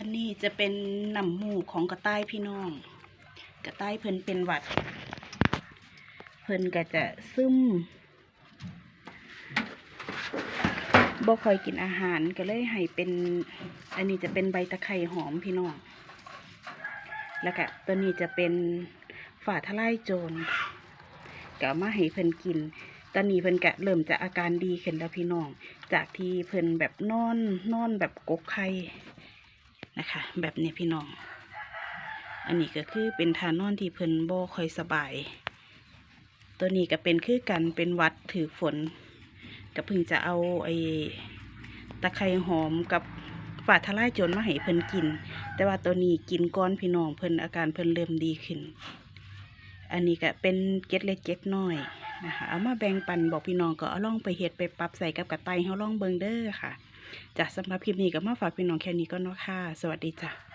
อันนี้จะเป็นหน้ำมูของกระต่ายพี่น้อง กระต่ายเพิ่นเป็นหวัด เพิ่นก็จะซึมบ่ค่อยกินอาหารก็เลยให้เป็น อันนี้จะเป็นใบตะไคร่หอมพี่น้อง แล้วก็ตัวนี้จะเป็นฝาทลายโจรก็มาให้เพิ่นกิน ตอนนี้เพิ่นกะเริ่มจะอาการดีขึ้นแล้วพี่น้อง จากที่เพิ่นแบบนอนนอนแบบกกไข่ นะคะ แบบนี้พี่น้อง อันนี้ก็คือเป็นทานอนที่เพิ่นโบค่อยสบาย ตัวนี้ก็เป็นคือกันเป็นวัดถือฝนก็เพิ่งจะเอาไอ้ตะไคร่หอมกับฝาทลายโจรมาให้เพิ่นกิน แต่ว่าตัวนี้กินก้อนพี่น้องเพิ่นอาการเพิ่นเริ่มดีขึ้น อันนี้ก็เป็นเก็ดเล็กเก็ดน้อยนะคะเอามาแบ่งปันบอกพี่น้องก็เอาล่องไปเฮ็ดไปปรับใส่กับกระต่ายเฮาล่องเบิงเด้อค่ะ จ้ะสำหรับคลิปนี้ก็มาฝากพี่น้องแค่นี้ก็เนาะค่ะ สวัสดีจ้ะ